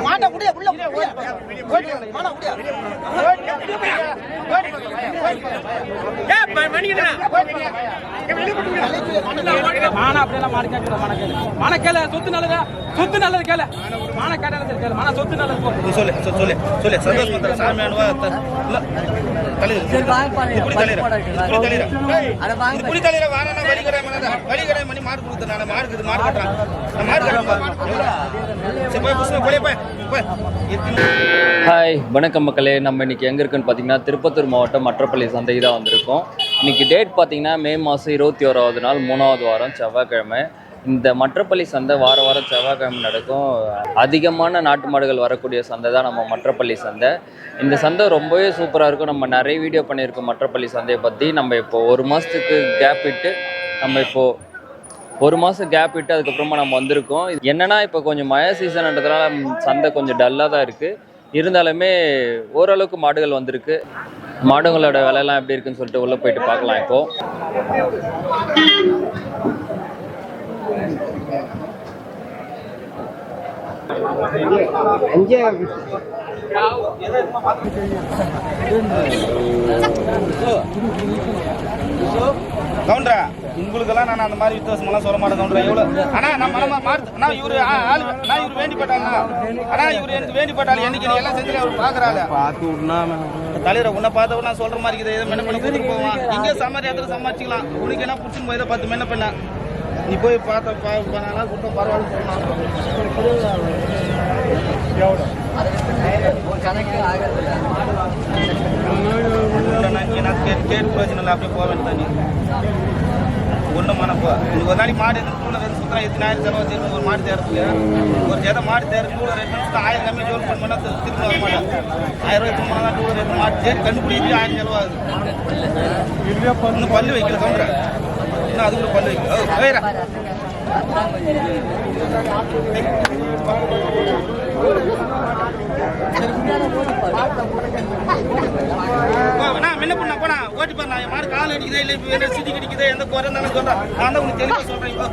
மாட்டா முடியா உள்ள கேளு. சொத்து நல்லதா சொத்து நல்லது கேளு. மான கேட்டாலும் சரி கேளு. மான சொத்து நல்லது சொல்லு சொல்லு, சொல்லு சொல்லு. சந்தோஷ் வாரனா. வழிகடை வழிகடை மணி கொடுத்த கட்டுறான் ஹாய் வணக்கம் மக்களே. நம்ம இன்னைக்கு எங்கே இருக்குன்னு பார்த்தீங்கன்னா திருப்பத்தூர் மாவட்டம் மற்றப்பள்ளி சந்தைக்கு தான் வந்திருக்கோம். இன்னைக்கு டேட் பார்த்தீங்கன்னா மே மாதம் இருபத்தி ஓராவது நாள் மூணாவது வாரம் செவ்வாய்க்கிழமை. இந்த மற்றப்பள்ளி சந்தை வார வாரம் செவ்வாய்க்கிழமை நடக்கும். அதிகமான நாட்டு மாடுகள் வரக்கூடிய சந்தை தான் நம்ம மற்றப்பள்ளி சந்தை. இந்த சந்தை ரொம்பவே சூப்பராக இருக்கும். நம்ம நிறைய வீடியோ பண்ணியிருக்கோம் மற்றப்பள்ளி சந்தையை பற்றி நம்ம இப்போ ஒரு மாதத்துக்கு கேப் விட்டு நம்ம இப்போது ஒரு மாதம் கேப் விட்டு அதுக்கப்புறமா நம்ம வந்திருக்கோம். என்னென்னா இப்போ கொஞ்சம் மழை சீசன்ன்றதுனால சந்தை கொஞ்சம் டல்லாக தான் இருக்குது இருந்தாலுமே ஓரளவுக்கு மாடுகள் வந்திருக்கு. மாடுங்களோட விலையெல்லாம் எப்படி இருக்குன்னு சொல்லிட்டு உள்ளே போயிட்டு பார்க்கலாம் இப்போது கவுண்டரா உங்களுக்கெல்லாம் நான் அந்த மாதிரி வித்தியாசமெல்லாம் சொல்ல மாட்டேன் கவுண்டரா. எவ்வளோ அண்ணா நான் மனமா மாறு அண்ணா இவரு ஆ, ஆளு அண்ணா இவரு வேண்டிப்பட்டாள்ண்ணா அண்ணா இவரு எனக்கு வேண்டிப்பட்டாள் என்னைக்கு நீ எல்லாம் செஞ்சு அவர் பார்க்குறாள் பார்த்து விடனா தலைவரை உன்னை பார்த்த நான் சொல்ற மாதிரி இருக்குது. எதுவும் மென்ன பண்ண கொடுத்துட்டு போவான். இங்கே சமாரி இடத்துல சமாளிச்சிக்கலாம். உனக்கு என்ன பிடிச்சின்னு போய் இதை பார்த்து மென்ன பண்ண? நீ போய் பார்த்த பண்ணாலும் கொடுத்தோம் பரவாயில்ல கேட்டு பிரச்சனை அப்படியே போக வேண்டியதான் நீ. ஒன்றும் மனப்போ இன்னைக்கு ஒரு நாளைக்கு மாடு கூட ரெண்டு சுத்தம் எத்தனை ஆயிரம் செலவு வச்சு ஒரு மாடு தேர்றதுக்கு. ஒரு ஜெதை மாடு தேர்ற கூட ரெண்டு நிமிஷம் ஆயிரம் கம்மி ஜோல் பண்ணா திரும்ப வர மாட்டேன் ஆயிரம் ரூபாய் திரும்ப தான் கூட ரெண்டு மாடு தேடி கண்டுபிடிச்சி ஆயிரம் செலவாகுது. இன்னும் பல்லு வைக்கல தோன்ற இன்னும் அது கூட வைக்கல வேற நான் என்ன பண்ண போனா ஓட்டி பாரு நான் என் மாடு கால் அடிக்குதா இல்லை இப்போ என்ன சிட்டி கடிக்குதா எந்த குறைந்தானு சொல்றேன் நான் தான் உனக்கு தெளிவாக சொல்றேன் இப்போ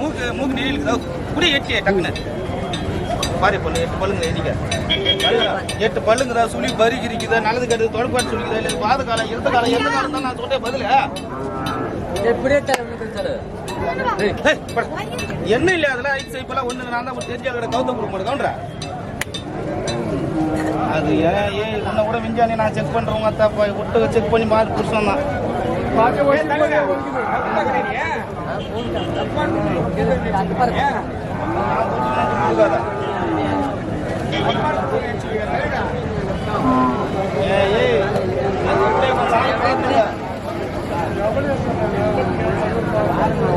மூக்கு மூக்கு நெறியில் குடி எட்டு டக்குன்னு. பாரு பல்லு எட்டு பல்லுங்க எடிக்க எட்டு பல்லுங்கதா சுழி பருகி நல்லது கெட்டது தொடப்பாடு சொல்லிக்குதா இல்லை பாத காலம் எந்த காலம் எந்த காலம் தான் நான் சொல்றேன் பதில. என்ன இல்ல அதெல்லாம் ஐஸ் இப்பெல்லாம் ஒண்ணு நான் தான் தெரிஞ்ச கடை கௌதம் கொடுக்க கவுண்டரா அது ஏன் ஏன் உன்னை கூட விஞ்ஞானி நான் செக் பண்றவங்க அத்தா விட்டு செக் பண்ணி பார்த்து புருஷன் தான் ஏய், ஏய், அது அப்படியே கொஞ்சம் சாமி பார்த்துங்க. அதெல்லாம் ஆகாது. இல்லையா, ஒரு நாள் கொடுத்து வச்சுக்க நாளைக்கு போதுமே. பல்லு போறதுல அது வாங்கிட்டு போறேன். அவங்க மனம் நாளைக்கு வந்து கட்டி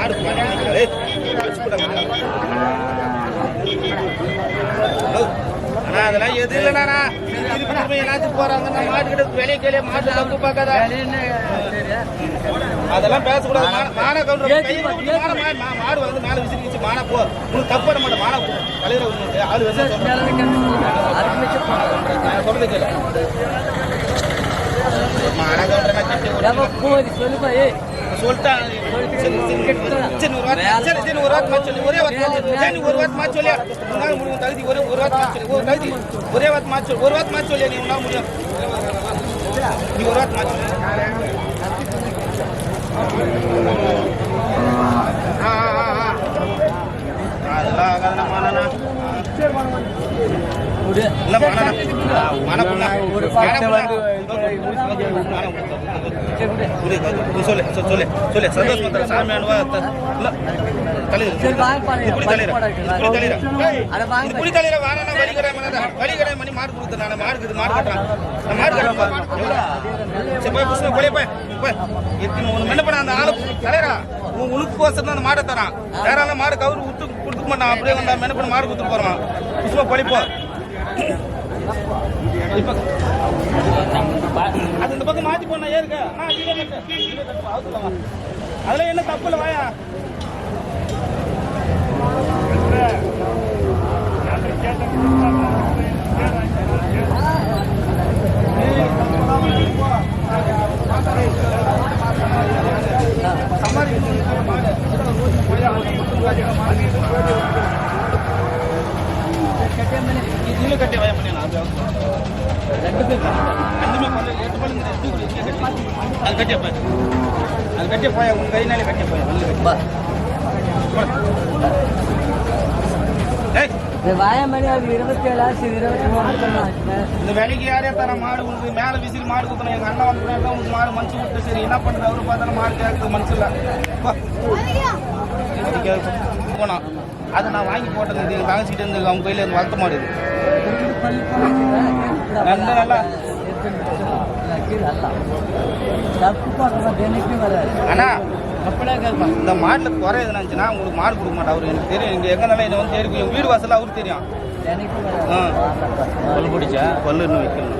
ஆடு பண்ணி நிக்கிறாரு. ஏய், வச்சு போடுங்க. ஹலோ. அண்ணா, அதெல்லாம் எது இல்லைண்ணா எல்லாத்துக்கும் போறாங்க நான் மாட்டு கிட்ட வெளியே கேளே மாட்டு தப்பு பார்க்காத? அதெல்லாம் பேசக்கூடாது. மான- கவுண்டர் மாடு வந்து மேல விசிறி வச்சு மானா போ உனக்கு தப்பு பண்ண மாட்டேன். மானா போ தலைவர் உனக்கு ஆளு வச்சு சொல்றது கேளு. மான கவுண்டர் சொல்லுப்பா ஏய். சொல்லிட்டான் சரி, ஒரு வார்த்தை சரி, சரி, ஒரு மாத்தி சொல்லு. ஒரே வார்த்தை சரி, ஒரு வார்த்தை மாத்தி சொல்லியா? உன்னால முடியும் தகுதி ஒரே ஒரு மாத்தி சொல்லு. ஒரு தகுதி ஒரே மாத்தி சொல்லு. ஒரு வார்த்தை மாத்தி சொல்லியா நீ உன்னால முடியும் நீ ஒரு வார்த்தை மாத்தி சொல்லு. ஆ, சொல்லு சொல்லு, சொல்லு சொல்லு சந்தோஷ் பத்திர சாமி அனுவா வாரனா வழிகடை வழிகடை மணி மாடு கொடுத்த நான் மாடு இது மாடு கட்டுறான் நான் மாடு கட்டுறேன் சரி போய் புஷ்ப போய் போய் போய் என்ன பண்ண அந்த ஆளு உன் உனக்கோசம் தான் அந்த மாடை தரான் வேற மாடு கவுரு விட்டு கொடுத்துக்க மாட்டான் அப்படியே வந்தா என்ன பண்ண மாடு கொடுத்துட்டு போறான் புஷ்ப பொழிப்போ இப்ப அது இந்த பக்கம் மாத்தி போனா ஏற்க அதுல என்ன தப்பு இல்லை வாயா இன்னும் கட்டி வாயா பண்ணி ரெண்டுமே பல்லு எட்டு பல்லு அது கட்டியா போய் அது கட்டியா போய் உங்க கையினாலே கட்டியா போய் பல்லு கட்டி ஏய் இந்த வாயமணி அது இருபத்தி ஏழு ஆச்சு இருபத்தி மூணு சொன்னாங்க இந்த வேலைக்கு யாரே தர மாடு உங்களுக்கு மேல விசிறி மாடு குத்தணும் எங்க அண்ணன் வந்து உங்களுக்கு மாடு மனுச்சு விட்டு சரி என்ன பண்றது? அவரு பார்த்தா மாடு கேட்குது மனசு இல்ல. வா. அதை நான் வாங்கி போட்டது இது வாங்கிட்டு தங்கச்சிட்டு இருந்து அவங்க கையில இருந்து வளர்த்த மாடு இது. நல்ல நல்லா. அண்ணா இந்த மாட்டுல குறை எதுனா உங்களுக்கு மாடு கொடுக்க மாட்டேன் அவரு எனக்கு தெரியும். இங்க எங்க நல்லா என்ன வந்து தெரியும் வீடு வாசல்ல அவருக்கு தெரியும். ஆ. பல்லு பிடிச்சா பல்லு இன்னும் வைக்கணும்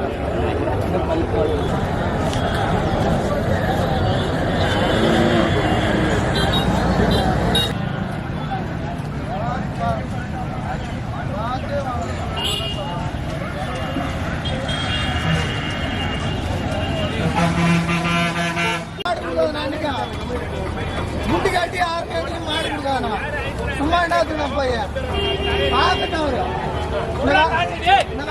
முட்டு காட்டி ஆறு மாடு கொடுக்கானா சும்மா என்ன பையன் பார்க்கட்டும் அவரு இந்த கா- இந்த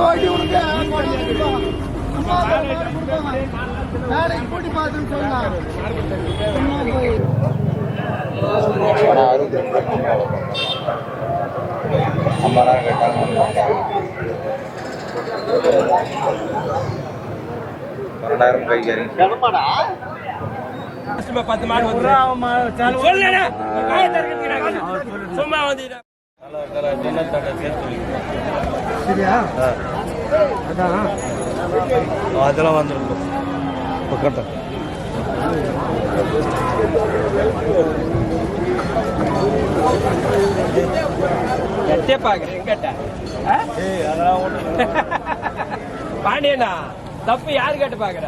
ஓட்டி உனக்கு பார்த்துன்னு சொன்னாங்க பத்து மாடு வந்து. சொல்லுடா. சும்மா வந்து அதெல்லாம் வந்துருக்கும் பக்கத்தில் எட்டே பாக்குறேன் கேட்ட பாண்டியனா தப்பு யாரு கேட்டு பாக்குற?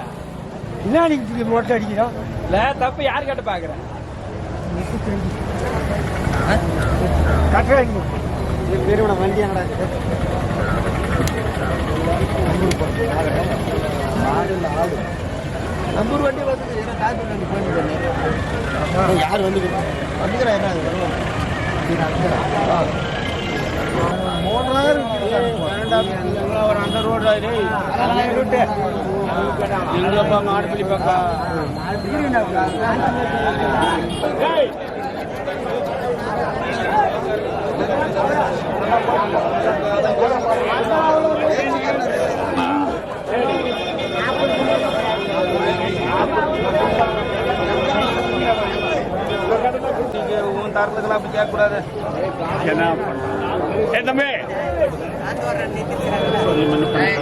என்ன நீங்க மொட்டை அடிக்கிறோம் இல்ல தப்பு யாரு கேட்டு பாக்குற கட்டுறாங்க. பெருமட வண்டி எங்கடா நம்பூர் வண்டி வந்து யார் வந்து வந்துக்கிறா என்ன. மூணாயிரம் ஒரு அந்த ரோடு எங்களப்பா மாடுபிடி பக்கம் உன் தரத்துக்கெல்லாம் அப்படி கேட்கக்கூடாது. ஆமா,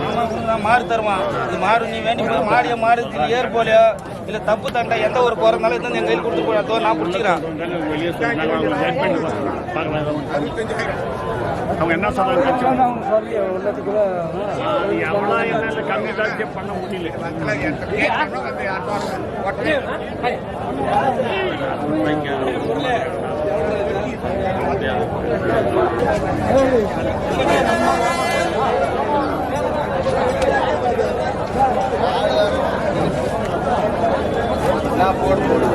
உனக்கு மாறு தருவான் இது மாறு நீ வேண்டி போய் மாடிய மாறு ஏறு போலியோ இல்ல தப்பு தண்டை எந்த ஒரு குறந்தாலும் இது எங்க கையில் கொடுத்து போய் அதோ நான் பிடிச்சிக்கிறேன் அவங்க என்ன சொல்றாங்க எவ்வளோ என்ன கம்மி தான் பண்ண முடியல நான் போடு போடு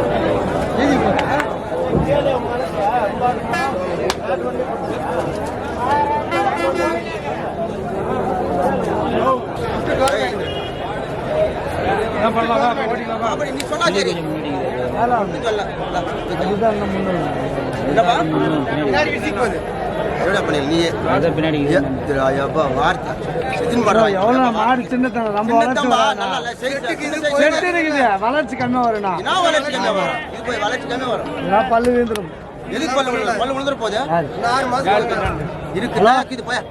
நீ சொன்னா சரி மாடு வளர்ச்சி கம்மியா வரும்? பல்லு வீந்துரும் எதுக்கு பல்லு பல்லு விழுந்துற போகுது? யாரு? மாசம் இது போய்.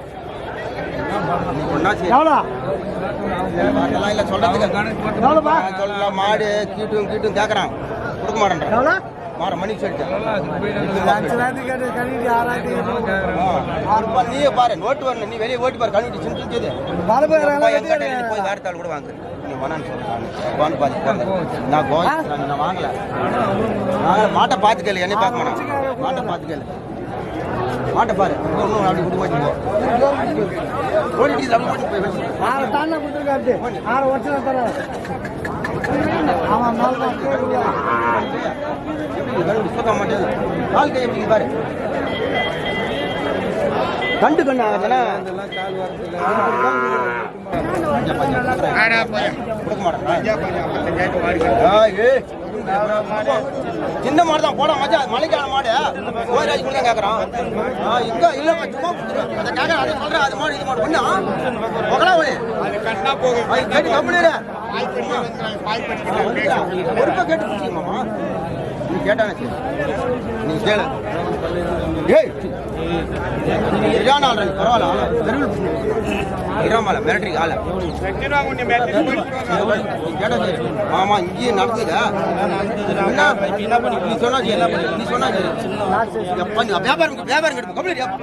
இல்ல, சொல்றதுக்கு. சொல்லலாம், மாடு கீட்டும் கீட்டும் கேக்குறான் கொடுக்க மாட்டேன்றான் எவ்வளோ? மாற மணிக்கு சொல்லிட்டேன் நீயே பாரு நோட்டு வரணும். நீ வெளியே ஓட்டு பாரு கழுவிட்டு சின்ன பெய்யற போய் வேற தாள் கூட வாங்கு நீ வேணான்னு பாத்து போங்க நான் கோன் நான் வாங்கல. நான் மாட்டை பார்த்து கேளு என்னை பார்க்க மாட்டேன் மாட்டை பார்த்து கேளு மாட்டை பாரு. இன்னும் அப்படி விட்டு போச்சு போ ஓடிட்டு அப்படி போட்டு போய் பேசு. ஆறு தானே கொடுத்துருக்காரு. ஆறு வருஷம் தர கண்டு சுத்த மாட்டேது கண்டு கண்ணு ஆகுதுன்னா கொடுக்க மாட்டேன் சின்ன மாடு தான் போட மச்சா மலைக்கால மாடு. கோயிலாஜி கூட தான் கேட்குறான் இங்க இல்லைம்மா சும்மா அதை கேட்க அதை சொல்கிறேன் அது மாடு இது மாடு. ஒன்றா மகளா ஒளி அது கேட்டு கம்பெனியில் பொறுப்பை கேட்டு பிடிச்சிங்கம்மா நீ கேட்டானே நீ கேளு ஏய் சரியான ஆள் பரவாயில்ல ஆளா தெருவில் கிராமல மிரட்டி ஆள ஆமா இங்கேயே நடக்குது என்ன நீ சொன்னா என்ன பண்ணி நீ சொன்னா எப்ப நீ வியாபாரம் வியாபாரம் வியாபாரம்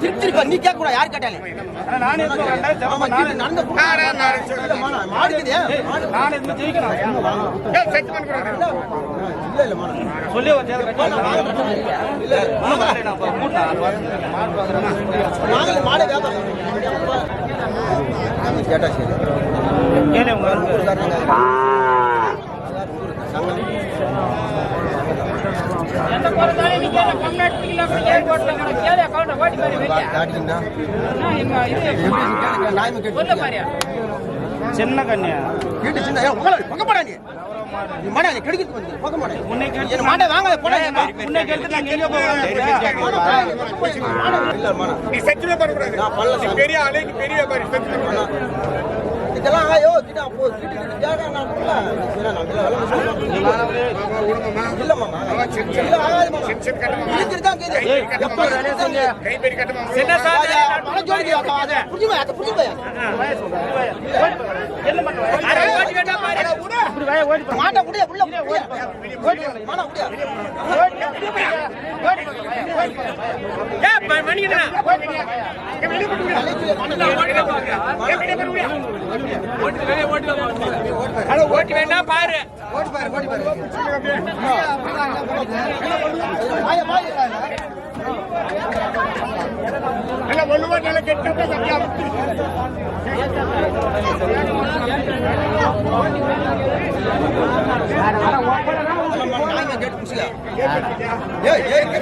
திருப்பி திருப்பி கேட்க கூட யார் கேட்டாலே நடந்து மாடு இருக்குது மாடு இல்ல இல்ல சொல்லி மாடு கேட்டா சரி. எந்த நீ கேளு கேளு அக்கவுண்ட் ஓடி பாரு வெளிய இங்க இது சொல்ல பாரு. சின்ன கண்ணியா? கேட்டு சின்ன ஏன் உங்களை பக்க போடா நீ நீ மாடா நீ கெடுக்கிறது வந்து பக்க மாடா உன்னை கேட்டு மாடை வாங்கல போடா உன்னை கேட்டு நாங்க எங்க போறோம் இல்ல மாடா. நீ சத்தியமே பண்ணக்கூடாது நான் பண்ணல சாமி. பெரிய ஆளுக்கு பெரிய பண்ணக்கூடாது. இதெல்லாம் ஐயோ கிட்ட போ கிட்ட கேடா நான் இல்ல சரி நான் இல்ல வேலை மாமா ஆகாது மாமா தான் கேது எப்ப கை சார் அது போய் என்ன பண்ணுவ அரை பாரு இப்படி வாய ஓடி மாட்டை முடிய உள்ள மாடா முடிய ஓட்டி பாரு. ஓடி பாரு பாரு மாய மாய கெட்ட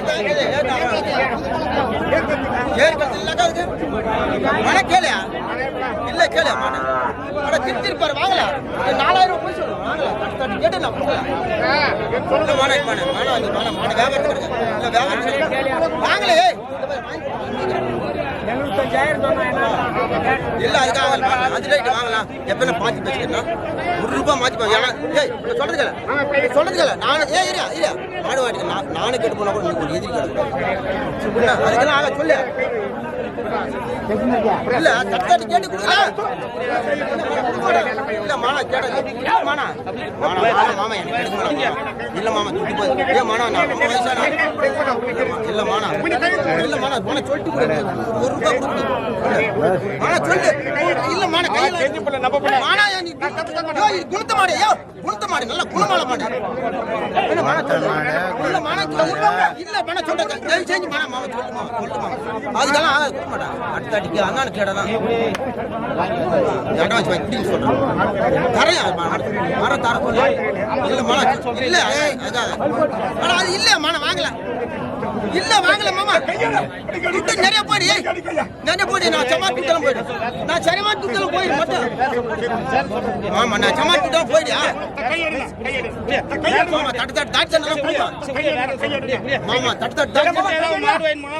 நாய்ங்க இல்ல கேளு அட வாங்கல இது 4000 ரூபாய் சொல்லு வாங்கல. கேட்டு நான் கொடுக்கல அது இல்ல வாங்கல ஏய் இல்ல அதுக்காக இல்ல. அஞ்சு வாங்கலாம். எப்ப பாத்தி பேசிக்கலாம் ஒரு ரூபாய் மாத்தி போ ஏன்னா ஏய் இங்க சொல்றது கேளு சொல்றது கேளு நான் ஏய் இரியா இரியா மாடு வாட்டி நான் நானே கேட்டு போனா கூட நீ ஒரு எதிரி கேளு. அதுக்கெல்லாம் ஆக சொல்லு. இல்ல தட்டாட்டி கேட்டு கொடுக்கல. இல்ல மாமா கேட்ட மாமா. மாமா மாமா மாமா எனக்கு எடுக்க மாட்டா இல்ல மாமா துட்டி போய் ஏ மாமா நான் ரொம்ப வயசான இல்ல மாமா. இல்ல மாமா போன சொல்லிட்டு ஒரு ரூபாய் கொடு மாடு ஏய் மாடு நல்ல குணமால மாடு இல்ல மாமா சொல்றேன் செஞ்சு மாமா மாமா சொல்லு மாமா அதுக்கெல்லாம் ஆகாது கொடுக்க அடுத்த அடிக்கு அண்ணானு கேடலாம் சொல்றேன் மர தர சொல்லு இல்ல இல்ல அதான் அது இல்ல மன வாங்கல இல்ல வாங்கல மாமா. துட்டு நிறைய போயிடு ஏய். நிறைய போயிடு நான் சமா துட்டெல்லாம் போயிடு. நான் சரிமா துட்டெல்லாம் போயிடு மட்டும். ஆமா நான் சமா துட்டெல்லாம் போயிடு மாமா தட்டு தட்டு தாட்சி மாமா தட்டு தட்டு தாட்சி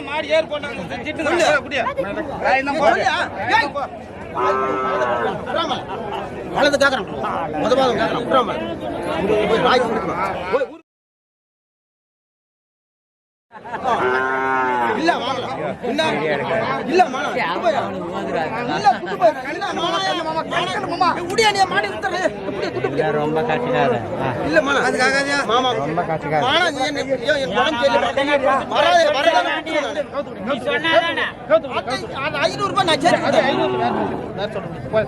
மாடு ஏறு போட்டாங்க வலது கேக்குறான். முத பாதம் கேக்குறான். போய் கொடுக்கணும். போய் மாடி விட்டுரு குடி குட்டு ரொம்ப கஷ்டம் இல்லம்மா அதுக்காக மாமா. ரொம்ப கஷ்டம் மாமா நீ என்ன ஐயோ, என் உடம்பு சரியில்லை. வராதே வராதே நீ சொன்னாதானே? அது ஐநூறு ரூபாய் நான் சரி அது ஐநூறு நான் சொல்றேன் போய்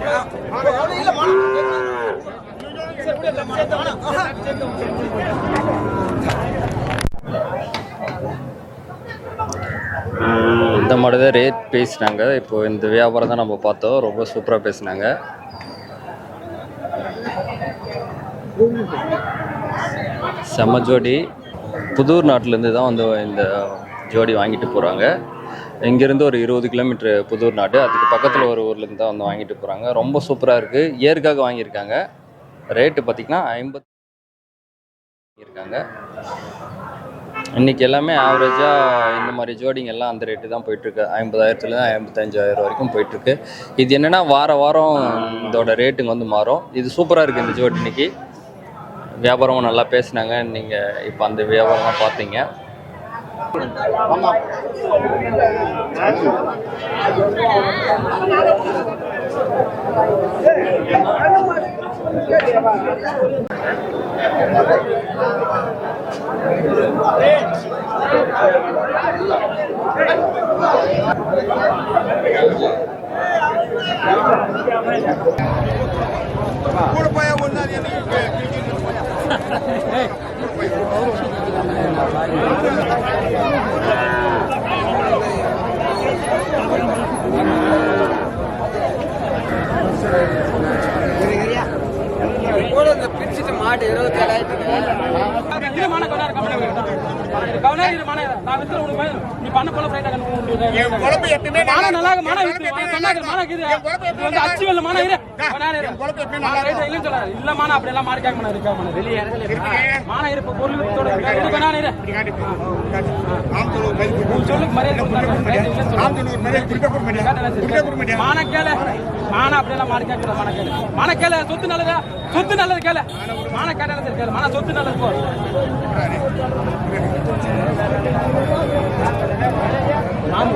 இந்த மாதிரி தான் ரேட் பேசினாங்க. இப்போ இந்த வியாபாரம் தான் நம்ம பார்த்தோம். ரொம்ப சூப்பராக பேசினாங்க. செம்ம ஜோடி. புதூர் நாட்டிலேருந்து தான் வந்து இந்த ஜோடி வாங்கிட்டு போகிறாங்க இங்கேருந்து ஒரு இருபது கிலோமீட்டர் புதூர் நாடு. அதுக்கு பக்கத்தில் ஒரு ஊர்லேருந்து தான் வந்து வாங்கிட்டு போகிறாங்க ரொம்ப சூப்பராக இருக்குது ஏற்காக வாங்கியிருக்காங்க. ரேட்டு பார்த்திங்கன்னா ஐம்பது இருக்காங்க இன்னைக்கு எல்லாமே ஆவரேஜாக இந்த மாதிரி ஜோடிங்க எல்லாம் அந்த ரேட்டு தான் போயிட்டுருக்கு. ஐம்பதாயிரத்துலேருந்து ஐம்பத்தஞ்சாயிரம் வரைக்கும் போயிட்டுருக்கு. இது என்னென்னா வார வாரம் இதோட ரேட்டுங்க வந்து மாறும். இது சூப்பராக இருக்குது இந்த ஜோடி இன்னைக்கு. வியாபாரமும் நல்லா பேசுனாங்க. நீங்கள் இப்போ அந்த வியாபாரம்லாம் பார்த்தீங்க. கூட போய் ஒண்ணு மானா கொண்டாரு கவனம் கவனம் இரு மானா நான் வித்துல உனக்கு பயம். நீ பண்ண போல ரைட்டா என் குழம்பு எப்பயுமே மானா நல்லா மானா மானா இருக்குது. என் குழம்பு இது வந்து அச்சு வெல்ல, மானா இரு. கொஞ்ச நேரம் இரு. என் குழம்பு எப்பயுமே மானா நல்லா ரைட்டா இல்லைன்னு சொல்லாத. இல்ல மானா, அப்படி எல்லாம் மாடு கேட்க மாட்டா, இருக்கா மானா. வெளியே. மானா இரு, இப்ப பொருள் சொல்லுக்கு மரியாதை. மானா அப்படி எல்லாம் சொத்து நல்லதா? சொத்து நல்லது கேளு. மானா சரி கேளு. மானா சொத்து நல்லது போ. மாமு.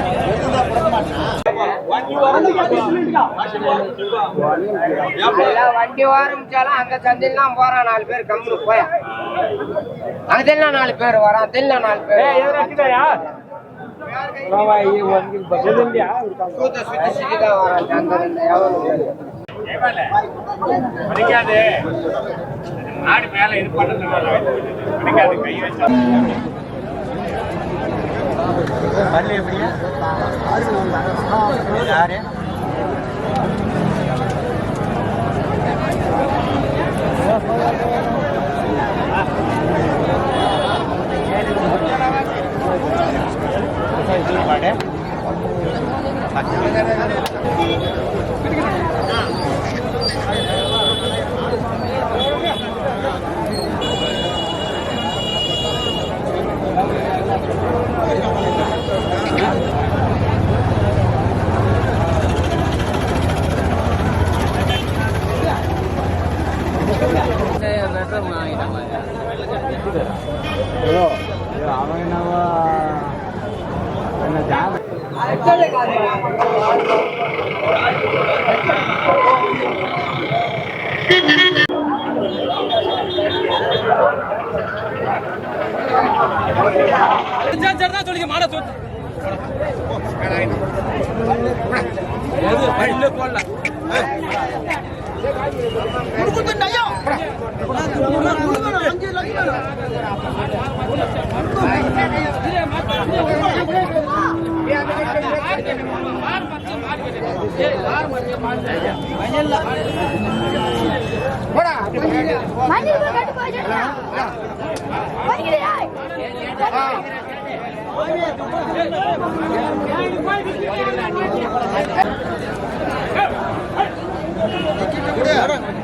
வண்டி ஆரம்பிச்சாலும் அந்த சந்தையில் போறான் நாலு பேர் கம்முனு போய். அதெல்லாம் நாலு பேர் வரான் அதெல்லாம் நாலு பேர் ஆடு மேல இது பிடிக்காது கை வச்சா. பல்லு எப்படியா? யாரு? மாட்டேன் மாட சொத்து போடல மஞ்சள் கட்டு போயிடுறா Yeah.